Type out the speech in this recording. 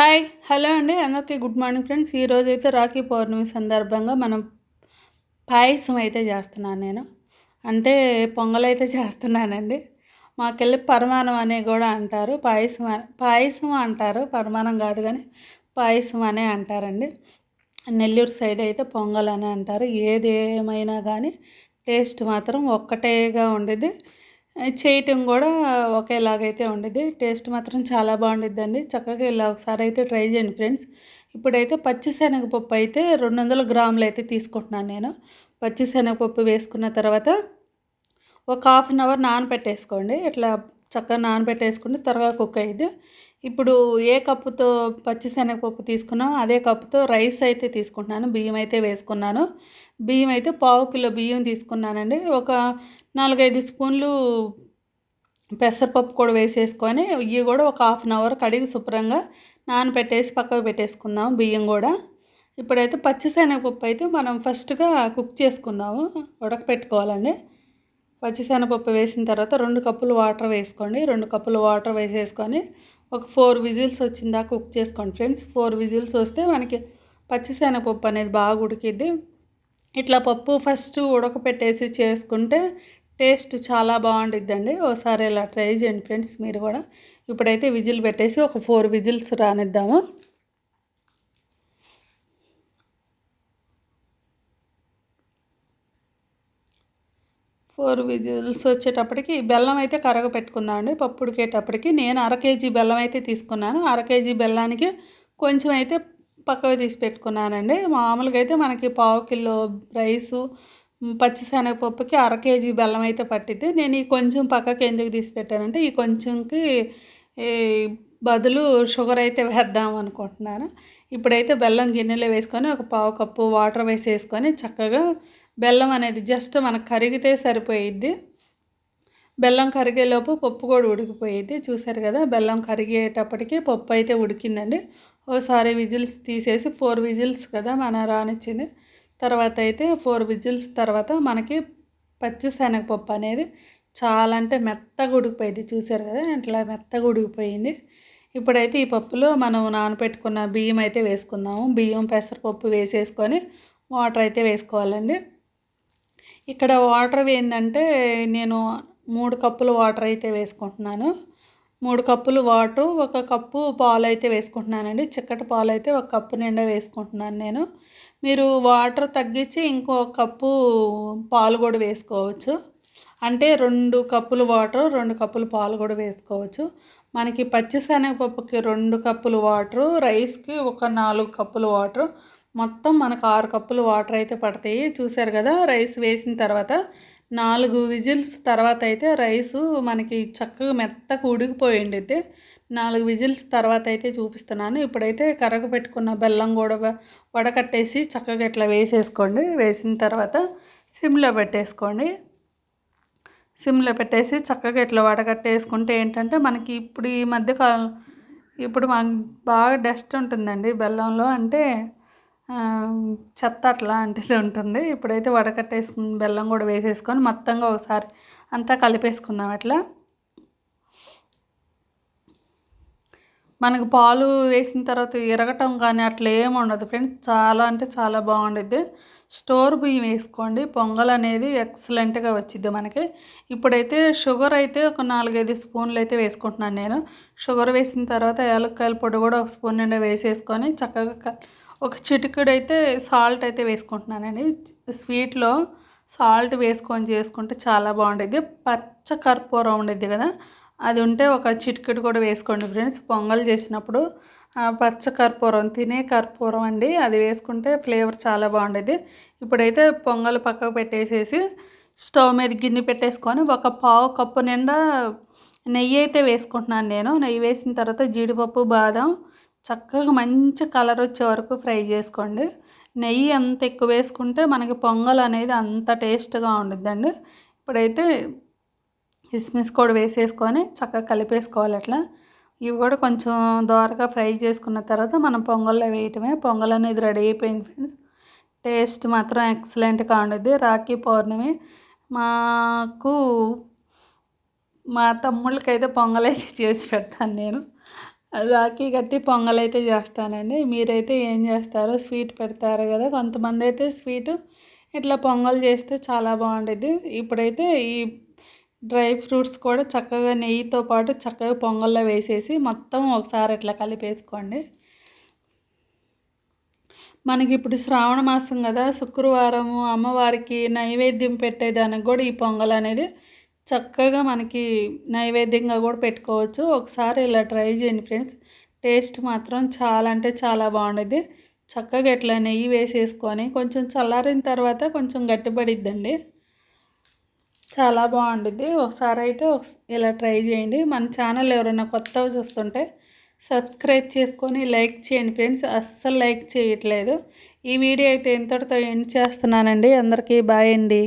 Hi hello అండి. అందరికీ good morning friends. ఈరోజు అయితే రాఖీ పౌర్ణమి సందర్భంగా మనం పాయసం అయితే చేస్తున్నాను నేను. అంటే పొంగల్ అయితే చేస్తున్నానండి. మాకెళ్ళి పరమాణం అనే కూడా అంటారు. పాయసం పాయసం అంటారు. పరమాణం కాదు కానీ పాయసం అనే అంటారండి. నెల్లూరు సైడ్ అయితే పొంగల్ అని అంటారు. ఏది ఏమైనా కానీ టేస్ట్ మాత్రం ఒక్కటేగా ఉండేది. చేయటం కూడా ఒకేలాగైతే ఉండేది టేస్ట్ మాత్రం చాలా బాగుండిద్దండి. చక్కగా ఇలా ఒకసారి అయితే ట్రై చేయండి ఫ్రెండ్స్. ఇప్పుడైతే పచ్చిశనగపప్పు అయితే రెండు వందల గ్రాములు అయితే తీసుకుంటున్నాను నేను. పచ్చిశనగపప్పు వేసుకున్న తర్వాత ఒక హాఫ్ అన్ అవర్ నానబెట్టేసుకోండి ఇట్లా చక్కగా నానబెట్టేసుకుంటే త్వరగా కుక్ అయ్యిద్ది ఇప్పుడు ఏ కప్పుతో పచ్చిశనగపప్పు తీసుకున్నాం అదే కప్పుతో రైస్ అయితే తీసుకుంటున్నాను. బియ్యం అయితే వేసుకున్నాను. బియ్యం అయితే పావు కిలో బియ్యం తీసుకున్నానండి. ఒక నాలుగైదు స్పూన్లు పెసరపప్పు కూడా వేసేసుకొని ఇవి కూడా ఒక హాఫ్ అన్ అవర్ కడిగి శుభ్రంగా నానబెట్టేసి పక్కకు పెట్టేసుకుందాం బియ్యం కూడా. ఇప్పుడైతే పచ్చిశనగపప్పు అయితే మనం ఫస్ట్గా కుక్ చేసుకుందాము ఉడకపెట్టుకోవాలండి. పచ్చిశనగపప్పు వేసిన తర్వాత రెండు కప్పులు వాటర్ వేసుకోండి. రెండు కప్పులు వాటర్ వేసేసుకొని ఒక ఫోర్ విజిల్స్ వచ్చిందా కుక్ చేసుకోండి ఫ్రెండ్స్. ఫోర్ విజిల్స్ వస్తే మనకి పచ్చిశనగపప్పు అనేది బాగా ఉడికిద్ది. ఇట్లా పప్పు ఫస్ట్ ఉడకపెట్టేసి చేసుకుంటే టేస్ట్ చాలా బాగుండిద్దండి. ఒకసారి ఇలా ట్రై చేయండి ఫ్రెండ్స్ మీరు కూడా. ఇప్పుడైతే విజిల్ పెట్టేసి ఒక ఫోర్ విజిల్స్ రానిద్దాము. ఫోర్ విజిల్స్ వచ్చేటప్పటికి బెల్లం అయితే కరగ పెట్టుకుందామండి పప్పు ఉడికేటప్పటికి నేను అర కేజీ బెల్లం అయితే తీసుకున్నాను. అర కేజీ బెల్లానికి కొంచెం అయితే పక్కకు తీసి పెట్టుకున్నానండి. మామూలుగా అయితే మనకి పావు కిలో రైసు పచ్చిశనగపప్పుకి అర కేజీ బెల్లం అయితే పట్టిద్ది. నేను ఈ కొంచెం పక్కకి ఎందుకు తీసి పెట్టానంటే ఈ కొంచెంకి ఈ బదులు షుగర్ అయితే వేద్దాం అనుకుంటున్నాను. ఇప్పుడైతే బెల్లం గిన్నెలో వేసుకొని ఒక పావు కప్పు వాటర్ వేసేసుకొని చక్కగా బెల్లం అనేది జస్ట్ మనకు కరిగితే సరిపోయిద్ది. బెల్లం కరిగేలోపు పప్పు కూడా ఉడికిపోయేది చూసారు కదా బెల్లం కరిగేటప్పటికి పప్పు అయితే ఉడికిందండి. ఓసారి విజిల్స్ తీసేసి ఫోర్ విజిల్స్ కదా మన రానిచ్చింది. తర్వాత అయితే ఫోర్ విజిల్స్ తర్వాత మనకి పచ్చి శనగపప్పు అనేది చాలా అంటే మెత్తగా ఉడికిపోయింది. చూసారు కదా ఇట్లా మెత్తగా ఉడికిపోయింది. ఇప్పుడైతే ఈ పప్పులో మనం నానబెట్టుకున్న బియ్యం అయితే వేసుకుందాము. బియ్యం పెసరపప్పు వేసేసుకొని వాటర్ అయితే వేసుకోవాలండి. ఇక్కడ వాటర్ ఏంటంటే నేను మూడు కప్పులు వాటర్ అయితే వేసుకుంటున్నాను. మూడు కప్పులు వాటర్ ఒక కప్పు పాలు అయితే వేసుకుంటున్నానండి. చిక్కటి పాలు అయితే ఒక కప్పు నిండా వేసుకుంటున్నాను నేను. మీరు వాటర్ తగ్గించి ఇంకో కప్పు పాలు కూడా వేసుకోవచ్చు. అంటే రెండు కప్పులు వాటర్ రెండు కప్పులు పాలు కూడా వేసుకోవచ్చు. మనకి పచ్చిశనగపప్పుకి రెండు కప్పులు వాటరు రైస్కి ఒక నాలుగు కప్పులు వాటరు. మొత్తం మనకు ఆరు కప్పులు వాటర్ అయితే పడతాయి. చూసారు కదా రైస్ వేసిన తర్వాత నాలుగు విజిల్స్ తర్వాత అయితే రైసు మనకి చక్కగా మెత్తగా ఉడికిపోయింది అయితే నాలుగు విజిల్స్ తర్వాత అయితే చూపిస్తున్నాను. ఇప్పుడైతే కరగ పెట్టుకున్న బెల్లం కూడా వడకట్టేసి చక్కగా ఇట్లా వేసేసుకోండి. వేసిన తర్వాత సిమ్లో పెట్టేసుకోండి. సిమ్లో పెట్టేసి చక్కగా ఇట్లా వడకట్టేసుకుంటే ఏంటంటే మనకి ఇప్పుడు ఈ మధ్యకాలం ఇప్పుడు మనకి బాగా డస్ట్ ఉంటుందండి బెల్లంలో. అంటే చెత్త అట్లాంటిది ఉంటుంది. ఇప్పుడైతే వడకట్టేసుకుని బెల్లం కూడా వేసేసుకొని మొత్తంగా ఒకసారి అంతా కలిపేసుకుందాం అట్లా మనకు పాలు వేసిన తర్వాత ఇరగటం కానీ అట్లా ఏమి ఉండదు ఫ్రెండ్స్. చాలా అంటే చాలా బాగుండిద్ది. స్టోర్ బియ్యం వేసుకోండి. పొంగల్ అనేది ఎక్సలెంట్గా వచ్చిద్ది మనకి. ఇప్పుడైతే షుగర్ అయితే ఒక నాలుగైదు స్పూన్లు అయితే వేసుకుంటున్నాను నేను. షుగర్ వేసిన తర్వాత యాలక్కాయల పొడి కూడా ఒక స్పూన్ నిండా వేసేసుకొని చక్కగా ఒక చిటికెడు అయితే సాల్ట్ అయితే వేసుకుంటున్నానండి. స్వీట్లో సాల్ట్ వేసుకొని చేసుకుంటే చాలా బాగుండేది. పచ్చ కర్పూరం ఉండేది కదా అది ఉంటే ఒక చిటికెడు కూడా వేసుకోండి ఫ్రెండ్స్. పొంగల్ చేసినప్పుడు పచ్చ కర్పూరం తినే కర్పూరం అండి. అది వేసుకుంటే ఫ్లేవర్ చాలా బాగుండేది. ఇప్పుడైతే పొంగల్ పక్కకు పెట్టేసేసి స్టవ్ మీద గిన్నె పెట్టేసుకొని ఒక పావు కప్పు నిండా నెయ్యి అయితే వేసుకుంటున్నాను నేను. నెయ్యి వేసిన తర్వాత జీడిపప్పు బాదం చక్కగా మంచి కలర్ వచ్చే వరకు ఫ్రై చేసుకోండి. నెయ్యి ఎంత ఎక్కువ వేసుకుంటే మనకి పొంగల్ అనేది అంత టేస్ట్గా ఉండిద్దండి. ఇప్పుడైతే కిస్మిస్ కూడా వేసేసుకొని చక్కగా కలిపేసుకోవాలి అట్లా. ఇవి కూడా కొంచెం దోరగా ఫ్రై చేసుకున్న తర్వాత మనం పొంగల్లో వేయటమే. పొంగల్ అనేది రెడీ అయిపోయింది ఫ్రెండ్స్. టేస్ట్ మాత్రం ఎక్సలెంట్గా ఉండేది రాఖీ పౌర్ణమి మాకు మా తమ్ముళ్ళకైతే పొంగల్ అయితే చేసి పెడతాను నేను. రాఖీ కట్టి పొంగలైతే చేస్తానండి. మీరైతే ఏం చేస్తారో స్వీట్ పెడతారు కదా కొంతమంది అయితే స్వీటు ఇట్లా పొంగల్ చేస్తే చాలా బాగుంటుంది ఇప్పుడైతే ఈ డ్రై ఫ్రూట్స్ కూడా చక్కగా నెయ్యితో పాటు చక్కగా పొంగల్లో వేసేసి మొత్తం ఒకసారి ఇట్లా కలిపేసుకోండి. మనకి ఇప్పుడు శ్రావణ మాసం కదా శుక్రవారము అమ్మవారికి నైవేద్యం పెట్టేదానికి కూడా ఈ పొంగల్ అనేది చక్కగా మనకి నైవేద్యంగా కూడా పెట్టుకోవచ్చు. ఒకసారి ఇలా ట్రై చేయండి ఫ్రెండ్స్. టేస్ట్ మాత్రం చాలా అంటే చాలా బాగుండేది. చక్కగా ఇట్లా నెయ్యి వేసేసుకొని కొంచెం చల్లారిన తర్వాత కొంచెం గట్టిపడిద్దండి. చాలా బాగుంటుంది ఒకసారి అయితే ఇలా ట్రై చేయండి. మన ఛానల్ ఎవరైనా కొత్త చూస్తుంటే సబ్స్క్రైబ్ చేసుకొని లైక్ చేయండి ఫ్రెండ్స్. అస్సలు లైక్ చేయట్లేదు. ఈ వీడియో అయితే ఇంతటితో ఎండ్ చేస్తున్నానండి. అందరికీ బాయ్ అండి.